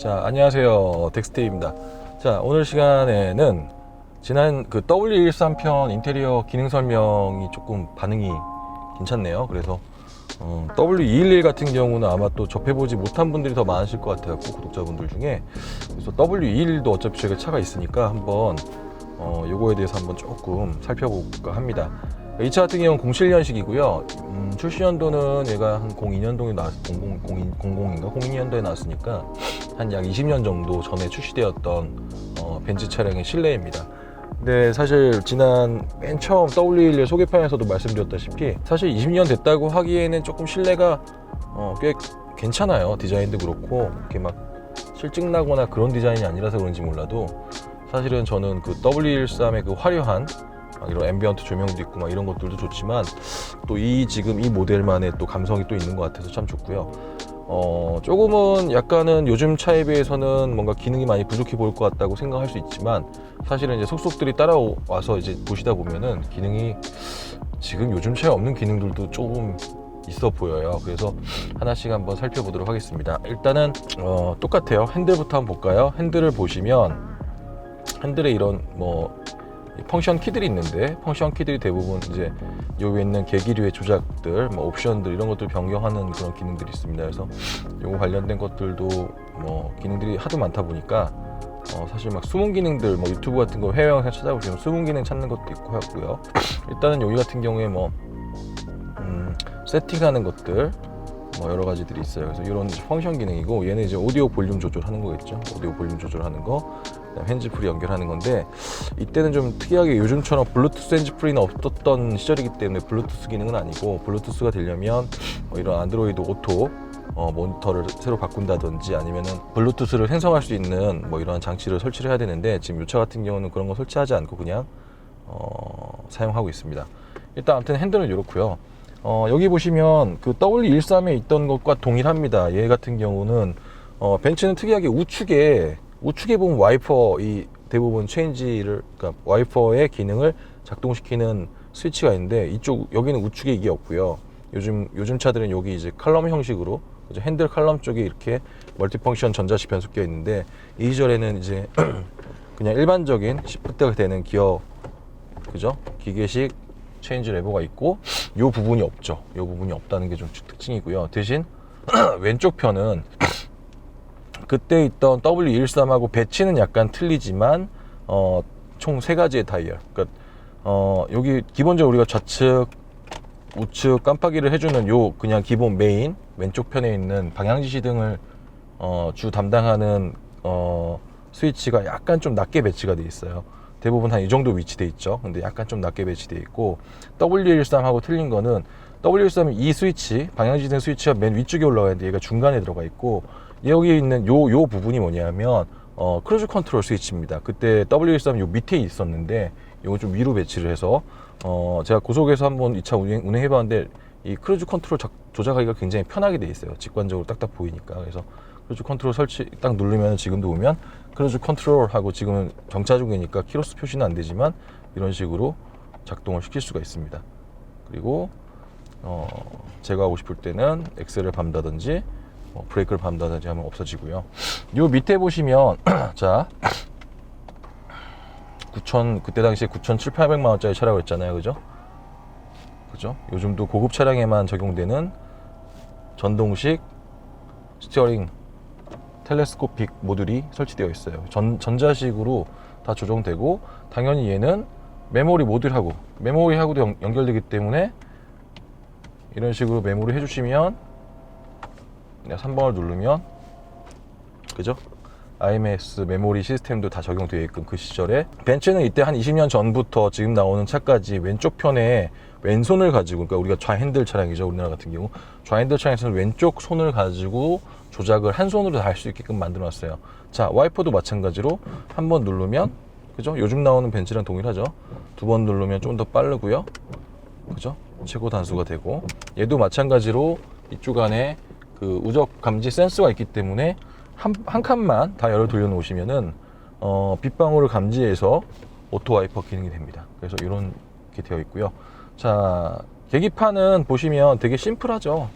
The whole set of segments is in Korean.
자, 안녕하세요. 덱스테입니다. 자, 오늘 시간에는 지난 그 W113편 인테리어 기능 설명이 조금 반응이 괜찮네요. 그래서 어, W211 같은 경우는 아마 또 접해보지 못한 분들이 더 많으실 것 같아요. 구독자분들 중에. 그래서 W211도 어차피 저희가 차가 있으니까 한번 어, 요거에 대해서 한번 조금 살펴볼까 합니다. 이 차 같은 경우는 07년식이고요. 음, 출시 연도는 얘가 한 02년도에 나왔, 00, 02, 00인가 02년도에 나왔으니까 한 약 20년 정도 전에 출시되었던 어, 벤츠 차량의 실내입니다. 근데 사실 지난 맨 처음 W11 소개편에서도 말씀드렸다시피 사실 20년 됐다고 하기에는 조금 실내가 어, 꽤 괜찮아요. 디자인도 그렇고 이렇게 막 실증나거나 그런 디자인이 아니라서 그런지 몰라도 사실은 저는 그 W13의 그 화려한 막 이런 앰비언트 조명도 있고 막 이런 것들도 좋지만 또 이 지금 이 모델만의 또 감성이 또 있는 것 같아서 참 좋고요. 어, 조금은 약간은 요즘 차에 비해서는 뭔가 기능이 많이 부족해 보일 것 같다고 생각할 수 있지만 사실은 이제 속속들이 따라와서 이제 보시다 보면은 기능이 지금 요즘 차에 없는 기능들도 조금 있어 보여요. 그래서 하나씩 한번 살펴보도록 하겠습니다. 일단은 어, 똑같아요. 핸들부터 한번 볼까요? 핸들을 보시면 핸들에 이런 뭐 펑션 키들이 있는데 펑션 키들이 대부분 이제 여기 있는 계기류의 조작들, 뭐 옵션들 이런 것들 변경하는 그런 기능들이 있습니다. 그래서 요거 관련된 것들도 뭐 기능들이 하도 많다 보니까 어 사실 막 숨은 기능들 뭐 유튜브 같은 거 해외 영상 찾아보시면 숨은 기능 찾는 것도 있고 하고요. 일단은 여기 같은 경우에 뭐 음, 세팅하는 것들 뭐 여러 가지들이 있어요. 그래서 이런 펑션 기능이고 얘는 이제 오디오 볼륨 조절하는 거겠죠. 오디오 볼륨 조절하는 거, 핸즈프리 연결하는 건데 이때는 좀 특이하게 요즘처럼 블루투스 핸즈프리는 없었던 시절이기 때문에 블루투스 기능은 아니고 블루투스가 되려면 뭐 이런 안드로이드 오토 어, 모니터를 새로 바꾼다든지 아니면은 블루투스를 생성할 수 있는 뭐 이런 장치를 설치를 해야 되는데 지금 이차 같은 경우는 그런 거 설치하지 않고 그냥 어, 사용하고 있습니다. 일단 아무튼 핸들은 이렇고요. 어, 여기 보시면 그 W13에 있던 것과 동일합니다. 얘 같은 경우는 어, 벤츠는 특이하게 우측에 우측에 보면 와이퍼 이 대부분 체인지를 그러니까 와이퍼의 기능을 작동시키는 스위치가 있는데 이쪽 여기는 우측에 이게 없고요. 요즘 요즘 차들은 여기 이제 칼럼 형식으로? 핸들 칼럼 쪽에 이렇게 멀티펑션 전자식 변속기가 있는데 이 시절에는 이제 그냥 일반적인 시프트가 되는 기어 그죠? 기계식 체인지 레버가 있고 요 부분이 없죠. 요 부분이 없다는 게 좀 특징이고요. 대신 왼쪽 편은 그때 있던 W113하고 배치는 약간 틀리지만 어, 총 세 가지의 다이얼. 그러니까 어, 여기 기본적으로 우리가 좌측, 우측 깜빡이를 해주는 요 그냥 기본 메인 왼쪽 편에 있는 방향지시 등을 어, 주 담당하는 어, 스위치가 약간 좀 낮게 배치가 돼 있어요. 대부분 한 이 정도 위치돼 있죠. 근데 약간 좀 낮게 배치돼 있고 W13하고 틀린 거는 W13은 이 스위치 방향지시 등 스위치가 맨 위쪽에 올라가 있는데 얘가 중간에 들어가 있고 여기 있는 요 요 부분이 뭐냐면 어, 크루즈 컨트롤 스위치입니다. 그때 W13 요 밑에 있었는데 이거 좀 위로 배치를 해서 어, 제가 고속에서 한번 이 차 운행, 운행해 봤는데 이 크루즈 컨트롤 작- 조작하기가 굉장히 편하게 돼 있어요. 직관적으로 딱딱 보이니까 그래서 크루즈 컨트롤 설치 딱 누르면 지금도 보면 크루즈 컨트롤 하고 지금은 정차 중이니까 키로수 표시는 안 되지만 이런 식으로 작동을 시킬 수가 있습니다. 그리고 어, 제가 하고 싶을 때는 엑셀을 밟다든지 뭐 브레이크를 밟다든지 하면 없어지고요. 요 밑에 보시면 자 9천 그때 당시에 9,700만 원짜리 차라고 했잖아요, 그죠? 그죠? 요즘도 고급 차량에만 적용되는 전동식 스티어링 텔레스코픽 모듈이 설치되어 있어요. 전, 전자식으로 다 조정되고 당연히 얘는 메모리 모듈하고 메모리하고도 연, 연결되기 때문에 이런 식으로 메모리 해주시면 내가 3번을 누르면 그죠? IMS 메모리 시스템도 다 적용되어 있고 그 시절에. 벤츠는 이때 한 20년 전부터 지금 나오는 차까지 왼쪽 편에 왼손을 가지고 그러니까 우리가 좌핸들 차량이죠 우리나라 같은 경우. 좌핸들 차량에서는 왼쪽 손을 가지고 조작을 한 손으로 다 할 수 있게끔 만들어 놨어요. 자 와이퍼도 마찬가지로 한 번 누르면 그죠? 요즘 나오는 벤츠랑 동일하죠? 두 번 누르면 좀 더 빠르고요. 그죠? 최고 단수가 되고. 얘도 마찬가지로 이쪽 안에 그 우적 감지 센서가 있기 때문에 한, 한 칸만 다 열어 돌려 놓으시면은 어, 빗방울을 감지해서 오토 와이퍼 기능이 됩니다. 그래서 이런 게 되어 있고요. 자, 계기판은 보시면 되게 심플하죠.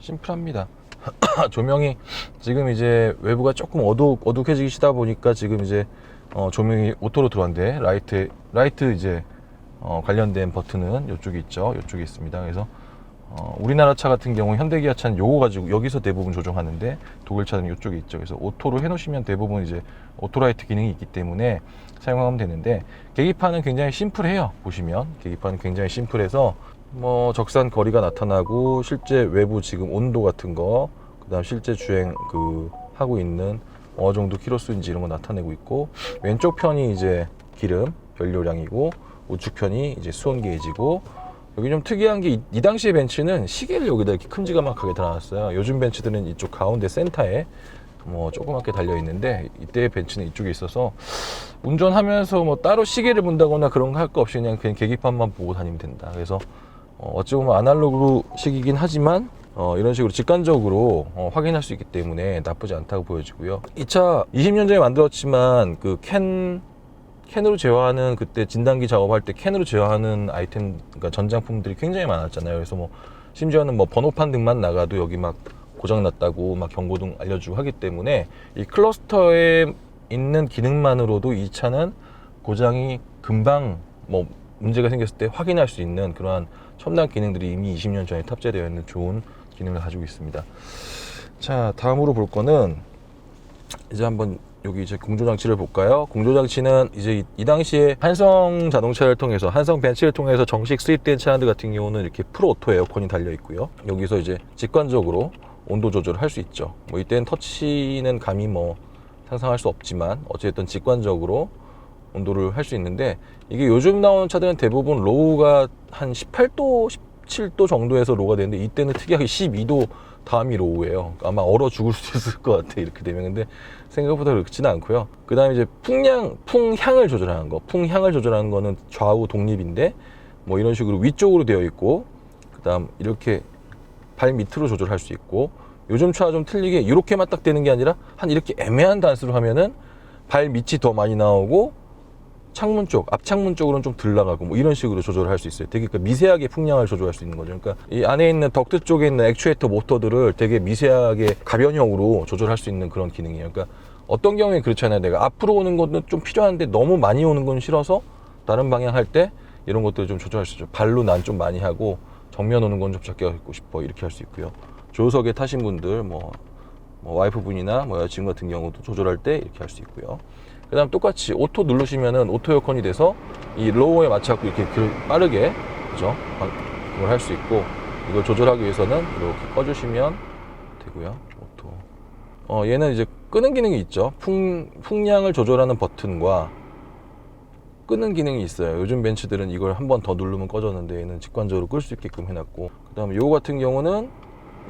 심플합니다. 조명이 지금 이제 외부가 조금 어둑 어둑해지시다 보니까 지금 이제 어, 조명이 오토로 들어왔는데 라이트 라이트 이제 어, 관련된 버튼은 이쪽에 있죠. 이쪽에 있습니다. 그래서 어, 우리나라 차 같은 경우 현대기아 차는 요거 가지고 여기서 대부분 조정하는데 독일 차는 이쪽에 있죠. 그래서 오토로 해놓으시면 대부분 이제 오토라이트 기능이 있기 때문에 사용하면 되는데 계기판은 굉장히 심플해요. 보시면 계기판은 굉장히 심플해서 뭐 적산 거리가 나타나고 실제 외부 지금 온도 같은 거 그다음 실제 주행 그 하고 있는 어느 정도 키로수인지 이런 거 나타내고 있고 왼쪽 편이 이제 기름 연료량이고 우측 편이 이제 수온 게이지고 여기 좀 특이한 게 이 당시의 벤츠는 시계를 여기다 이렇게 큼지막하게 달아놨어요. 요즘 벤츠들은 이쪽 가운데 센터에 뭐 조그맣게 달려 있는데 이때 벤츠는 이쪽에 있어서 운전하면서 뭐 따로 시계를 본다거나 그런 거 할 거 없이 그냥 그냥 계기판만 보고 다니면 된다. 그래서 어, 어찌 보면 아날로그식이긴 하지만 어, 이런 식으로 직관적으로 어, 확인할 수 있기 때문에 나쁘지 않다고 보여지고요. 이 차 20년 전에 만들었지만 그 캔 캔으로 제어하는 그때 진단기 작업할 때 캔으로 제어하는 아이템 그러니까 전장품들이 굉장히 많았잖아요. 그래서 뭐 심지어는 뭐 번호판 등만 나가도 여기 막 고장 났다고 막 경고등 알려주고 하기 때문에 이 클러스터에 있는 기능만으로도 이 차는 고장이 금방 뭐 문제가 생겼을 때 확인할 수 있는 그러한 첨단 기능들이 이미 20년 전에 탑재되어 있는 좋은 기능을 가지고 있습니다. 자, 다음으로 볼 거는 이제 한번 여기 이제 공조 장치를 볼까요? 공조 장치는 이제 이, 이 당시에 한성 자동차를 통해서 한성 벤츠를 통해서 정식 수입된 차량들 같은 경우는 이렇게 프로 오토 에어컨이 달려 있고요. 여기서 이제 직관적으로 온도 조절을 할 수 있죠. 뭐 이때는 터치는 감히 뭐 상상할 수 없지만 어쨌든 직관적으로 온도를 할 수 있는데 이게 요즘 나오는 차들은 대부분 로우가 한 18도, 17도 정도에서 로우가 되는데 이때는 특이하게 12도 다음이 로우예요. 아마 얼어 죽을 수도 있을 것 같아 이렇게 되면 근데 생각보다 그렇지는 않고요. 그 다음에 이제 풍량, 풍향을 조절하는 거, 풍향을 조절하는 거는 좌우 독립인데 뭐 이런 식으로 위쪽으로 되어 있고 그 다음 이렇게 발 밑으로 조절할 수 있고 요즘 차좀 틀리게 이렇게만 딱 되는 게 아니라 한 이렇게 애매한 단수로 하면은 발 밑이 더 많이 나오고 창문 쪽, 앞창문 쪽으로는 좀 덜 나가고 뭐 이런 식으로 조절을 할 수 있어요. 되게 그 미세하게 풍량을 조절할 수 있는 거죠. 그러니까 이 안에 있는 덕트 쪽에 있는 액추에이터 모터들을 되게 미세하게 가변형으로 조절할 수 있는 그런 기능이에요. 그러니까 어떤 경우에 그렇잖아요. 내가 앞으로 오는 것은 좀 필요한데 너무 많이 오는 건 싫어서 다른 방향 할 때 이런 것들을 좀 조절할 수 있죠. 발로 난 좀 많이 하고 정면 오는 건 좀 적게 하고 싶어 이렇게 할 수 있고요. 조석에 타신 분들 뭐, 뭐 와이프분이나 뭐 여자친구 같은 경우도 조절할 때 이렇게 할 수 있고요. 그 다음 똑같이 오토 누르시면은 오토 에어컨이 돼서 이 로우에 맞춰서 이렇게 그 빠르게 그죠? 방- 그걸 할 수 있고 이걸 조절하기 위해서는 이렇게 꺼주시면 되고요. 오토. 어 얘는 이제 끄는 기능이 있죠. 풍 풍량을 조절하는 버튼과 끄는 기능이 있어요. 요즘 벤츠들은 이걸 한 번 더 누르면 꺼졌는데 얘는 직관적으로 끌 수 있게끔 해놨고 그다음에 요거 같은 경우는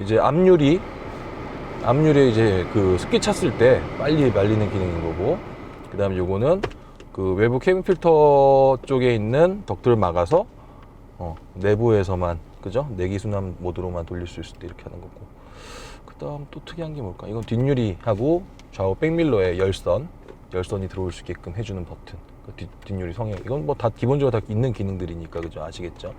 이제 앞유리 앞유리에 이제 그 습기 찼을 때 빨리 말리는 기능인 거고 그 다음에 요거는 그 외부 케빈 필터 쪽에 있는 덕트를 막아서 어, 내부에서만 그죠? 내기 순환 모드로만 돌릴 수 있을 때 이렇게 하는 거고. 그 다음 또 특이한 게 뭘까? 이건 뒷유리하고 좌우 백밀러에 열선 열선이 들어올 수 있게끔 해주는 버튼. 그 뒷, 뒷유리 성형. 이건 뭐 다 기본적으로 다 있는 기능들이니까 그죠? 아시겠죠?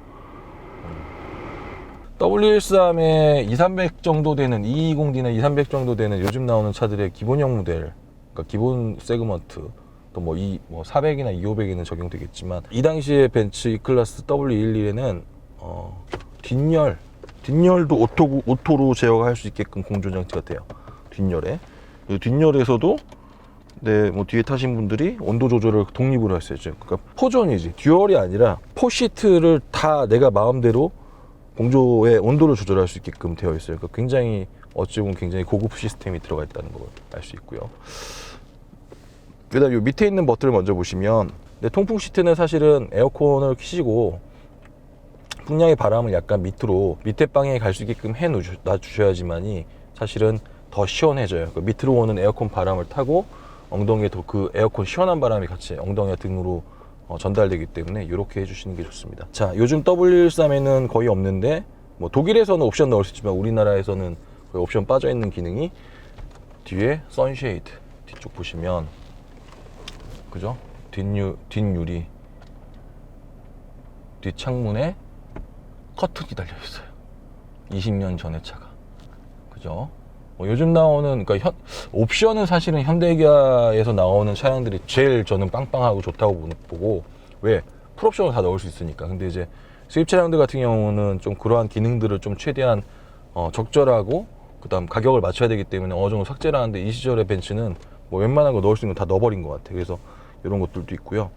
W13에 2300 정도 되는 220D나 2300 정도 되는 요즘 나오는 차들의 기본형 모델, 그러니까 기본 세그먼트, 또 뭐 이 뭐 400이나 2500에는 적용되겠지만 이 당시에 벤츠 E 클래스 W11에는 어, 뒷열, 뒷열도 오토 오토로 제어가 할수 있게끔 공조 장치가 돼요. 뒷열에 이 뒷열에서도 네, 뭐 뒤에 타신 분들이 온도 조절을 독립으로 할 수 있죠. 그러니까 포전이지 듀얼이 아니라 포시트를 다 내가 마음대로 공조의 온도를 조절할 수 있게끔 되어 있어요. 그러니까 굉장히 어찌 보면 굉장히 고급 시스템이 들어가 있다는 걸 알 수 있고요. 그다음 요 밑에 있는 버튼을 먼저 보시면 네, 통풍 시트는 사실은 에어컨을 키시고 풍량의 바람을 약간 밑으로 밑에 방향에 갈 수 있게끔 해 놔주셔야지만이 사실은 더 시원해져요. 그 밑으로 오는 에어컨 바람을 타고 엉덩이에 더그 에어컨 시원한 바람이 같이 엉덩이와 등으로 어, 전달되기 때문에 이렇게 해주시는 게 좋습니다. 자, 요즘 W13에는 거의 없는데 뭐 독일에서는 옵션 넣을 수 있지만 우리나라에서는 거의 옵션 빠져 있는 기능이 뒤에 선쉐이드 뒤쪽 보시면 그죠? 뒷유 뒷유리 뒷창문에 커튼이 달려 있어요. 20년 전의 차가 그죠? 뭐 요즘 나오는 그러니까 현, 옵션은 사실은 현대기아에서 나오는 차량들이 제일 저는 빵빵하고 좋다고 보- 보고 왜 풀옵션을 다 넣을 수 있으니까 근데 이제 수입 차량들 같은 경우는 좀 그러한 기능들을 좀 최대한 어, 적절하고 그다음 가격을 맞춰야 되기 때문에 어느 정도 삭제를 하는데 이 시절의 벤츠는 뭐 웬만한 거 넣을 수 있는 거 다 넣어버린 것 같아요 그래서 이런 것들도 있고요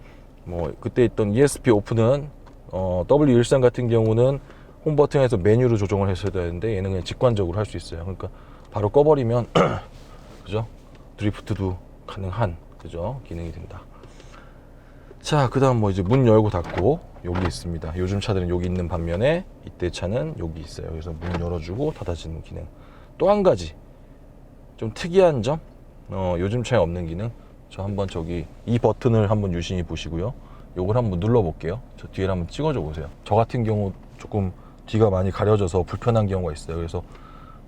뭐 그때 있던 ESP 오픈은 어, W13 같은 경우는 홈 버튼에서 메뉴로 조정을 했어야 되는데 얘는 그냥 직관적으로 할 수 있어요. 그러니까 바로 꺼버리면 그죠? 드리프트도 가능한 그죠? 기능이 된다. 자, 그다음 뭐 이제 문 열고 닫고 여기 있습니다. 요즘 차들은 여기 있는 반면에 이때 차는 여기 있어요. 그래서 문 열어주고 닫아주는 기능. 또 한 가지 좀 특이한 점, 어, 요즘 차에 없는 기능. 저 한번 저기 이 버튼을 한번 유심히 보시고요. 요걸 한번 눌러 볼게요. 저 뒤에 한번 찍어줘 보세요. 저 같은 경우 조금 뒤가 많이 가려져서 불편한 경우가 있어요. 그래서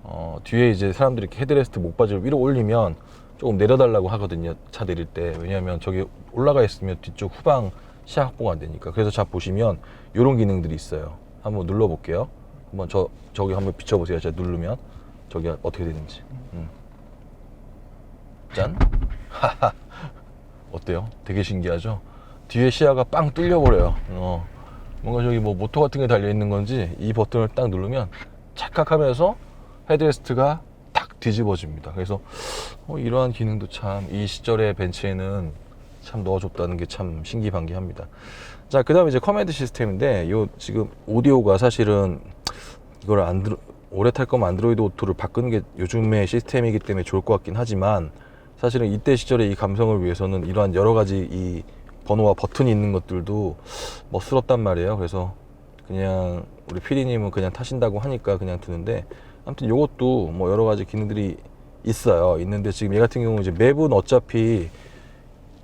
어, 뒤에 이제 사람들이 헤드레스트 목바지를 위로 올리면 조금 내려달라고 하거든요. 차 내릴 때. 왜냐하면 저기 올라가 있으면 뒤쪽 후방 시야 확보가 안 되니까. 그래서 자 보시면 이런 기능들이 있어요. 한번 눌러 볼게요. 한번 저 저기 한번 비춰보세요. 제가 누르면 저기 어떻게 되는지. 음. 짠. 어때요? 되게 신기하죠? 뒤에 시야가 빵 뚫려 버려요. 어. 뭔가 저기 뭐 모터 같은 게 달려 있는 건지 이 버튼을 딱 누르면 착각하면서 헤드레스트가 탁 뒤집어집니다. 그래서 어, 이러한 기능도 참 이 시절의 벤츠에는 참 넣어줬다는 게 참 신기반기합니다. 자, 그 다음에 이제 커맨드 시스템인데 요 지금 오디오가 사실은 이걸 안드로 오래 탈 거면 안드로이드 오토를 바꾸는 게 요즘의 시스템이기 때문에 좋을 것 같긴 하지만 사실은 이때 시절의 이 감성을 위해서는 이러한 여러 가지 이 번호와 버튼이 있는 것들도 멋스럽단 말이에요. 그래서 그냥 우리 피디님은 그냥 타신다고 하니까 그냥 드는데 아무튼 요것도 뭐 여러 가지 기능들이 있어요. 있는데 지금 얘 같은 경우 이제 맵은 어차피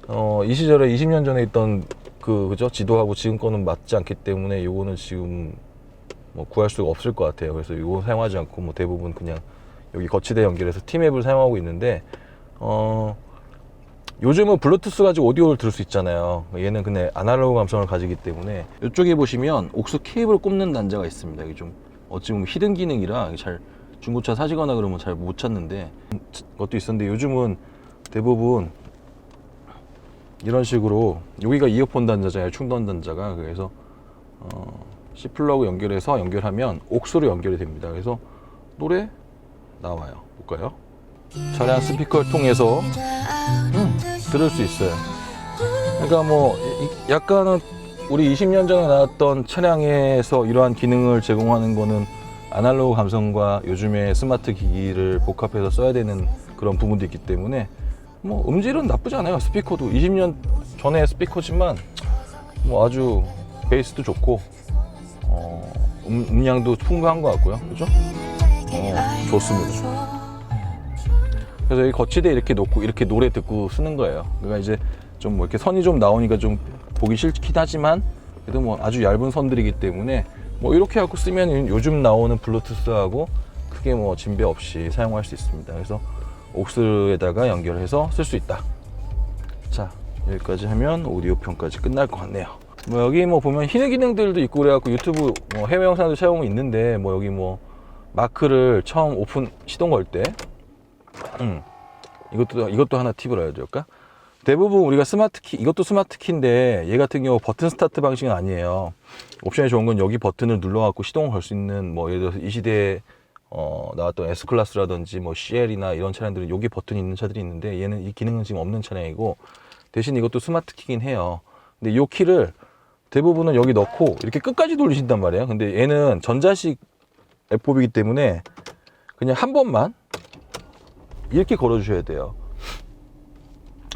어, 이 시절에 20년 전에 있던 그 그죠 지도하고 지금 거는 맞지 않기 때문에 요거는 지금 뭐 구할 수가 없을 것 같아요. 그래서 이거 사용하지 않고 뭐 대부분 그냥 여기 거치대 연결해서 티맵을 사용하고 있는데 어 요즘은 블루투스 가지고 오디오를 들을 수 있잖아요. 얘는 근데 아날로그 감성을 가지기 때문에 이쪽에 보시면 옥스 케이블 꼽는 단자가 있습니다. 이게 좀 어찌 보면 히든 기능이라 잘 중고차 사시거나 그러면 잘 못 찾는데 것도 있었는데 요즘은 대부분 이런 식으로 여기가 이어폰 단자잖아요. 충전 단자가 그래서 어, C 플러그 연결해서 연결하면 옥스로 연결이 됩니다. 그래서 노래 나와요. 볼까요? 차량 스피커를 통해서 음, 들을 수 있어요. 그러니까 뭐 이- 약간은 우리 20년 전에 나왔던 차량에서 이러한 기능을 제공하는 거는 아날로그 감성과 요즘의 스마트 기기를 복합해서 써야 되는 그런 부분도 있기 때문에 뭐 음질은 나쁘지 않아요. 스피커도 20년 전에 스피커지만 뭐 아주 베이스도 좋고 어, 음, 음량도 풍부한 것 같고요. 그죠? 어, 좋습니다. 그래서 이 거치대 이렇게 놓고 이렇게 노래 듣고 쓰는 거예요. 그러니까 이제 좀 뭐 이렇게 선이 좀 나오니까 좀 보기 싫긴 하지만 그래도 뭐 아주 얇은 선들이기 때문에 뭐 이렇게 갖고 쓰면 요즘 나오는 블루투스하고 크게 뭐 진배 없이 사용할 수 있습니다. 그래서 옥스에다가 연결해서 쓸 수 있다. 자 여기까지 하면 오디오 편까지 끝날 것 같네요. 뭐 여기 뭐 보면 희귀 기능들도 있고 그래갖고 유튜브 뭐 해외 영상도 촬영이 있는데 뭐 여기 뭐 마크를 처음 오픈 시동 걸 때, 음 이것도 이것도 하나 팁을 알려줄까? 대부분 우리가 스마트 키 이것도 스마트 키인데 얘 같은 경우 버튼 스타트 방식은 아니에요. 옵션이 좋은 건 여기 버튼을 눌러갖고 시동을 걸 수 있는 뭐 예를 들어서 이 시대에 어, 나왔던 S 클래스라든지 뭐 CL이나 이런 차량들은 여기 버튼이 있는 차들이 있는데 얘는 이 기능은 지금 없는 차량이고 대신 이것도 스마트 키긴 해요. 근데 이 키를 대부분은 여기 넣고 이렇게 끝까지 돌리신단 말이에요. 근데 얘는 전자식 FOB이기 때문에 그냥 한 번만 이렇게 걸어 주셔야 돼요.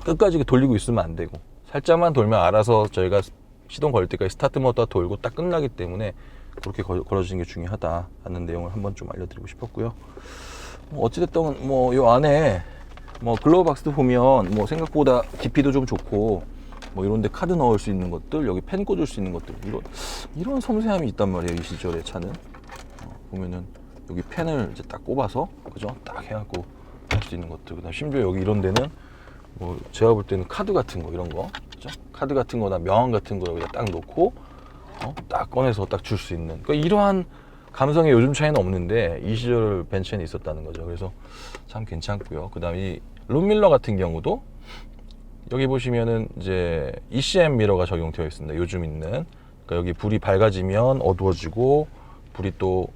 끝까지 돌리고 있으면 안 되고 살짝만 돌면 알아서 저희가 시동 걸 때까지 스타트 모드가 돌고 딱 끝나기 때문에 그렇게 걸- 걸어 주는 게 중요하다 하는 내용을 한번 좀 알려드리고 싶었고요. 뭐 어찌됐든 뭐 요 안에 뭐 글로우 박스도 보면 뭐 생각보다 깊이도 좀 좋고 뭐 이런데 카드 넣을 수 있는 것들 여기 펜 꽂을 수 있는 것들 이런 이런 섬세함이 있단 말이에요 이 시절의 차는 어, 보면은 여기 펜을 이제 딱 꼽아서 그죠 딱 해갖고 할 수 있는 것들 그다음 심지어 여기 이런 데는 뭐 제가 볼 때는 카드 같은 거 이런 거 그죠 카드 같은 거나 명함 같은 거 여기다 딱 놓고 어? 딱 꺼내서 딱 줄 수 있는 그러니까 이러한 감성에 요즘 차이는 없는데 이 시절 벤츠에는 있었다는 거죠. 그래서 참 괜찮고요. 그 다음에 이 룸밀러 같은 경우도 여기 보시면은 이제 ECM 미러가 적용되어 있습니다. 요즘 있는 그러니까 여기 불이 밝아지면 어두워지고 불이 또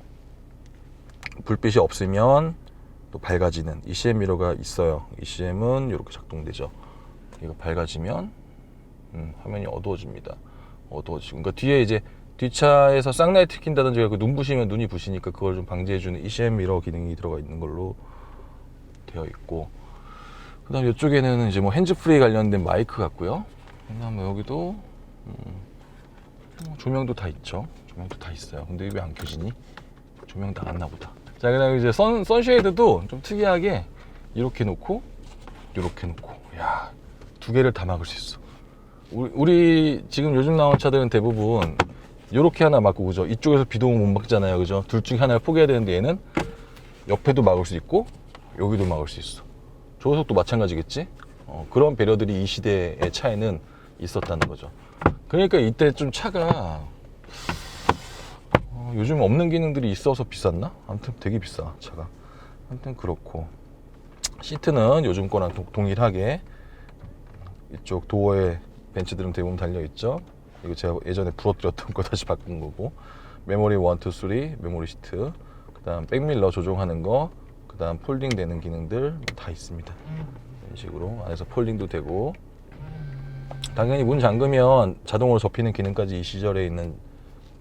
불빛이 없으면 또 밝아지는 ECM 미러가 있어요. ECM은 이렇게 작동되죠. 이거 밝아지면 음, 화면이 어두워집니다. 어두워지고 그러니까 뒤에 이제 뒷차에서 쌍라이트 킨다든지 그 눈 부시면 눈이 부시니까 그걸 좀 방지해주는 ECM 미러 기능이 들어가 있는 걸로 되어 있고 그다음 이쪽에는 이제 뭐 핸즈프리 관련된 마이크 같고요. 그다음 뭐 여기도 음, 뭐 조명도 다 있죠. 조명도 다 있어요. 근데 왜 안 켜지니? 조명 다 안나 보다. 자, 그다음 이제 선 선쉐이드도 좀 특이하게 이렇게 놓고 이렇게 놓고 야, 두 개를 다 막을 수 있어. 우리, 우리 지금 요즘 나온 차들은 대부분 이렇게 하나 막고 그죠? 이쪽에서 비도 못 막잖아요. 그죠? 둘 중에 하나를 포기해야 되는데 얘는 옆에도 막을 수 있고 여기도 막을 수 있어. 조석도 마찬가지겠지? 어, 그런 배려들이 이 시대의 차에는 있었다는 거죠. 그러니까 이때 좀 차가 어, 요즘 없는 기능들이 있어서 비쌌나? 아무튼 되게 비싸 차가. 아무튼 그렇고 시트는 요즘 거랑 동- 동일하게 이쪽 도어에 벤츠들은 대부분 달려 있죠. 이거 제가 예전에 부러뜨렸던 거 다시 바꾼 거고 메모리 1, 2, 3 메모리 시트 그다음 백밀러 조종하는 거 그다음 폴딩 되는 기능들 다 있습니다. 이런 식으로 안에서 폴딩도 되고 당연히 문 잠그면 자동으로 접히는 기능까지 이 시절에 있는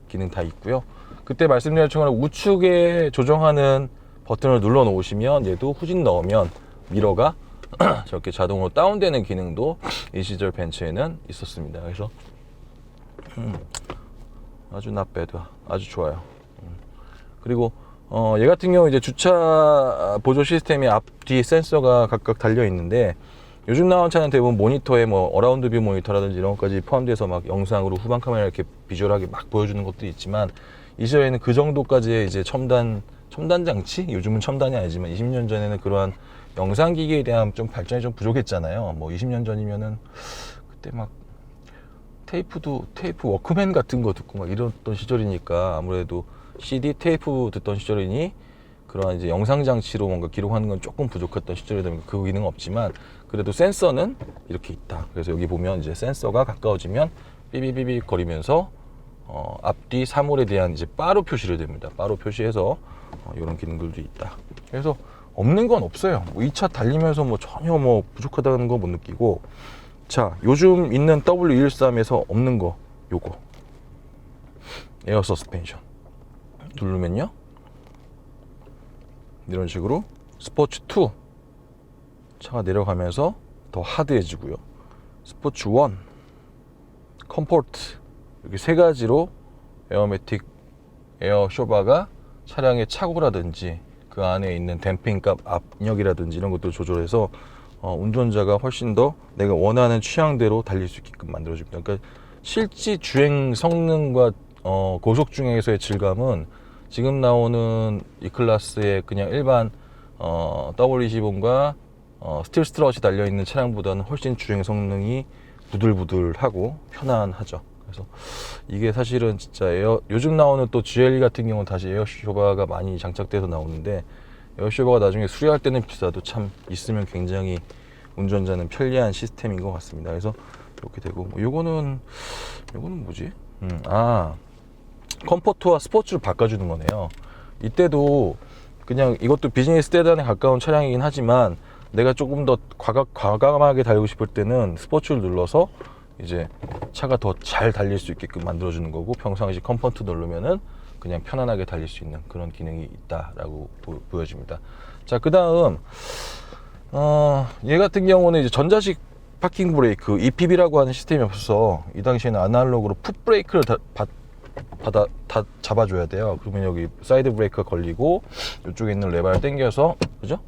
기능 다 있고요. 그때 말씀드린 것처럼 우측에 조정하는 버튼을 눌러 놓으시면 얘도 후진 넣으면 미러가 저렇게 자동으로 다운되는 기능도 이 시절 벤츠에는 있었습니다. 그래서 음, 아주 나빼다 아주 좋아요. 음. 그리고 어, 얘 같은 경우 이제 주차 보조 시스템이 앞 뒤 센서가 각각 달려 있는데 요즘 나온 차는 대부분 모니터에 뭐 어라운드 뷰 모니터라든지 이런 것까지 포함돼서 막 영상으로 후방 카메라 이렇게 비주얼하게 막 보여주는 것도 있지만 이 시절에는 그 정도까지의 이제 첨단 첨단 장치 요즘은 첨단이 아니지만 20년 전에는 그러한 영상 기기에 대한 좀 발전이 좀 부족했잖아요. 뭐 20년 전이면은 그때 막 테이프도 테이프 워크맨 같은 거 듣고 막 이랬던 시절이니까 아무래도 CD 테이프 듣던 시절이니 그런 이제 영상 장치로 뭔가 기록하는 건 조금 부족했던 시절이다 보니까 그 기능은 없지만 그래도 센서는 이렇게 있다. 그래서 여기 보면 이제 센서가 가까워지면 삐비비비 거리면서 어, 앞뒤 사물에 대한 이제 바로 표시를 됩니다. 바로 표시해서 어, 이런 기능들도 있다. 그래서 없는 건 없어요. 뭐이차 달리면서 뭐 전혀 뭐 부족하다는 거 못 느끼고 자 요즘 있는 W113에서 없는 거 요거 에어 서스펜션 누르면요 이런 식으로 스포츠 2 차가 내려가면서 더 하드해지고요 스포츠 1 컴포트 이렇게 세 가지로 에어매틱 에어 쇼바가 차량의 차고라든지 그 안에 있는 댐핑값 압력이라든지 이런 것들 조절해서 어, 운전자가 훨씬 더 내가 원하는 취향대로 달릴 수 있게끔 만들어줍니다. 그러니까 실제 주행 성능과 어, 고속 중행에서의 질감은 지금 나오는 이 클래스의 그냥 일반 어, W20과 어, 스틸 스트럿이 달려 있는 차량보다는 훨씬 주행 성능이 부들부들하고 편안하죠. 그래서 이게 사실은 진짜 에어 요즘 나오는 또 GLE 같은 경우는 다시 에어쇼바가 많이 장착돼서 나오는데 에어쇼바가 나중에 수리할 때는 비싸도 참 있으면 굉장히 운전자는 편리한 시스템인 것 같습니다. 그래서 이렇게 되고 뭐 요거는 요거는 뭐지? 음, 아 컴포트와 스포츠를 바꿔주는 거네요. 이때도 그냥 이것도 비즈니스 세단에 가까운 차량이긴 하지만 내가 조금 더 과감, 과감하게 달리고 싶을 때는 스포츠를 눌러서 이제 차가 더 잘 달릴 수 있게끔 만들어주는 거고 평상시 컴포트 누르면은 그냥 편안하게 달릴 수 있는 그런 기능이 있다라고 보, 보여집니다. 자, 그 다음, 어, 얘 같은 경우는 이제 전자식 파킹 브레이크, EPB라고 하는 시스템이 없어서 이 당시에는 아날로그로 풋 브레이크를 다, 받, 받아, 다 잡아줘야 돼요. 그러면 여기 사이드 브레이크가 걸리고 이쪽에 있는 레바를 당겨서, 그죠?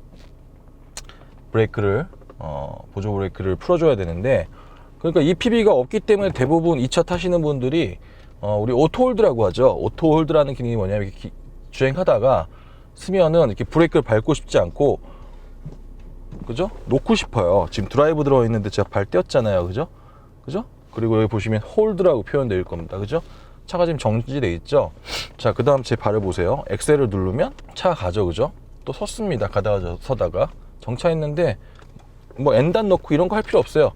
브레이크를, 어, 보조 브레이크를 풀어줘야 되는데 그러니까 EPB가 없기 때문에 대부분 이 차 타시는 분들이 어, 우리 오토홀드라고 하죠. 오토홀드라는 기능이 뭐냐면 이렇게 기- 주행하다가 쓰면은 이렇게 브레이크를 밟고 싶지 않고 그죠? 놓고 싶어요. 지금 드라이브 들어 있는데 제가 발 떼었잖아요. 그죠? 그죠? 그리고 여기 보시면 홀드라고 있을 겁니다. 그죠? 차가 지금 정지돼 있죠. 자, 그 다음 제 발을 보세요. 엑셀을 누르면 차가 가죠, 그죠? 또 섰습니다. 가다가 저- 서다가 정차했는데 뭐 엔단 넣고 이런 거 할 필요 없어요.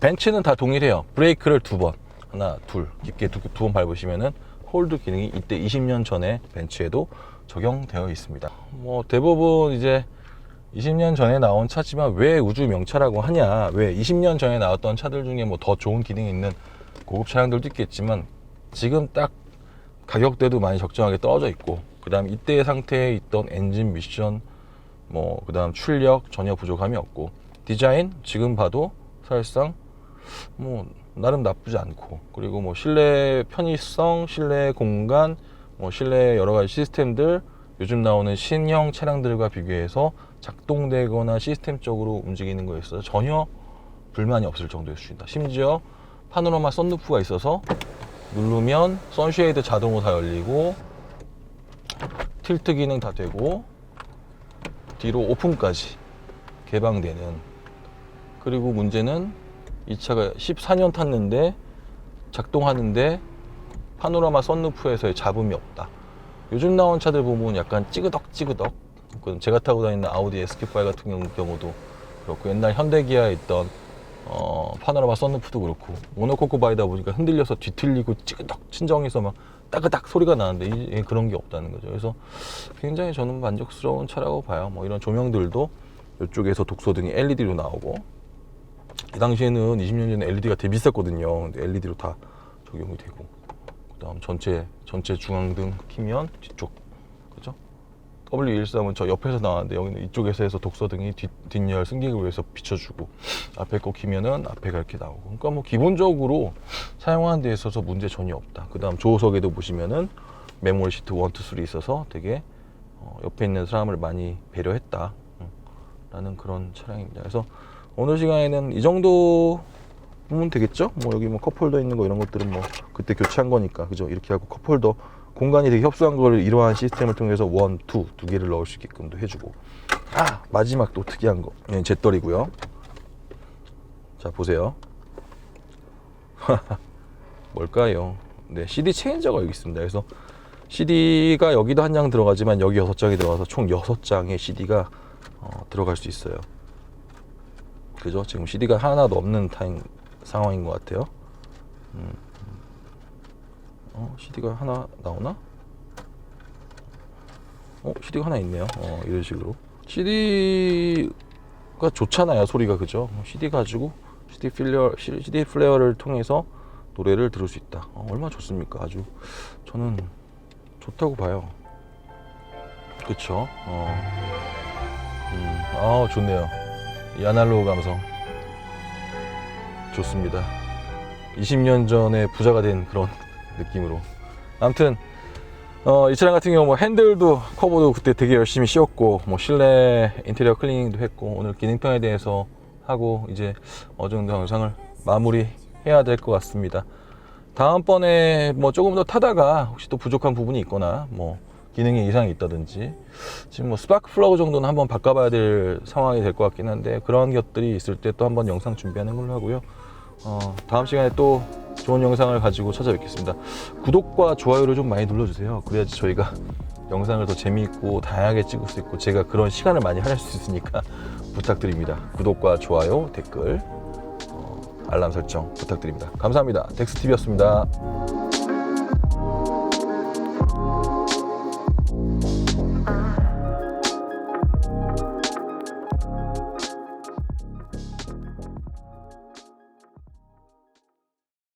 벤츠는 다 동일해요. 브레이크를 두 번, 하나, 둘, 깊게 두 번 밟으시면은 홀드 기능이 이때 20년 전에 벤츠에도 적용되어 있습니다. 뭐 대부분 이제 20년 전에 나온 차지만 왜 우주 명차라고 하냐? 왜 20년 전에 나왔던 차들 중에 뭐 더 좋은 기능이 있는 고급 차량들도 있겠지만 지금 딱 가격대도 많이 적정하게 떨어져 있고 그 다음 이때의 상태에 있던 엔진 미션 뭐 그 다음 출력 전혀 부족함이 없고 디자인 지금 봐도 사실상 뭐 나름 나쁘지 않고 그리고 뭐 실내 편의성, 실내 공간, 뭐 실내 여러 가지 시스템들 요즘 나오는 신형 차량들과 비교해서 작동되거나 시스템적으로 움직이는 거에 있어서 전혀 불만이 없을 정도의 수준이다. 심지어 파노라마 썬루프가 있어서 누르면 선쉐이드 자동으로 다 열리고 틸트 기능 다 되고 뒤로 오픈까지 개방되는 그리고 문제는 이 차가 14년 탔는데 작동하는데 파노라마 썬루프에서의 잡음이 없다. 요즘 나온 차들 보면 약간 찌그덕찌그덕. 그 제가 타고 다니는 아우디 SQ5 같은 경우- 경우도 그렇고 옛날 현대기아에 있던 어, 파노라마 썬루프도 그렇고 모노코코 바이다 보니까 흔들려서 뒤틀리고 찌그덕 친정에서 막 따그닥 소리가 나는데 그런 게 없다는 거죠. 그래서 굉장히 저는 만족스러운 차라고 봐요. 뭐 이런 조명들도 이쪽에서 독소등이 LED로 나오고 이 당시에는 20년 전에 LED가 되게 비쌌거든요. 근데 LED로 다 적용이 되고 그다음 전체 전체 중앙등 키면 뒤쪽? W113은 저 옆에서 나왔는데 여기는 이쪽에서 해서 독서등이 뒷, 뒷열 승객을 위해서 비춰주고 앞에 거 키면은 앞에가 이렇게 나오고. 그러니까 뭐 기본적으로 사용하는 데 있어서 문제 전혀 없다. 그 다음 조수석에도 보시면은 메모리 시트 1, 2, 3 있어서 되게 어, 옆에 있는 사람을 많이 배려했다. 음, 라는 그런 차량입니다. 그래서 오늘 시간에는 이 정도 보면 되겠죠? 뭐 여기 뭐 컵홀더 있는 거 이런 것들은 뭐 그때 교체한 거니까. 그죠? 이렇게 하고 컵홀더 공간이 되게 협소한 거를 이러한 시스템을 통해서 원, 투, 두 개를 넣을 수 있게끔도 해주고 아 마지막 또 특이한 거 예, 잿떨이고요 자 보세요 뭘까요? 네 CD 체인저가 여기 있습니다 그래서 CD가 여기도 한 장 들어가지만 여기 여섯 장이 들어가서 총 여섯 장의 CD가 어, 들어갈 수 있어요 그죠? 지금 CD가 하나도 없는 타임 상황인 것 같아요. 음. 어, CD가 하나 나오나? 어, CD가 하나 있네요. 어, 이런 식으로. CD가 좋잖아요, 소리가 그죠? CD 가지고 CD 플레어, CD 플레이어를 통해서 노래를 들을 수 있다. 어, 얼마나 좋습니까? 아주 저는 좋다고 봐요. 그쵸? 어. 음, 아, 좋네요. 이 아날로그 감성 좋습니다. 20년 전에 부자가 된 그런 느낌으로. 아무튼 어, 이 차량 같은 경우 뭐 핸들도 커버도 그때 되게 열심히 씌웠고 뭐 실내 인테리어 클리닝도 했고 오늘 기능평에 대해서 하고 이제 어느 정도 영상을 마무리 해야 될 것 같습니다. 다음번에 뭐 조금 더 타다가 혹시 또 부족한 부분이 있거나 뭐 기능에 이상이 있다든지 지금 뭐 스파크 플러그 정도는 한번 바꿔봐야 될 상황이 될 것 같긴 한데 그런 것들이 있을 때 또 한번 영상 준비하는 걸로 하고요. 어, 다음 시간에 또 좋은 영상을 가지고 찾아뵙겠습니다. 구독과 좋아요를 좀 많이 눌러주세요. 그래야지 저희가 영상을 더 재미있고 다양하게 찍을 수 있고 제가 그런 시간을 많이 할애할 수 있으니까 부탁드립니다. 구독과 좋아요, 댓글, 어, 알람 설정 부탁드립니다. 감사합니다. 덱스TV였습니다.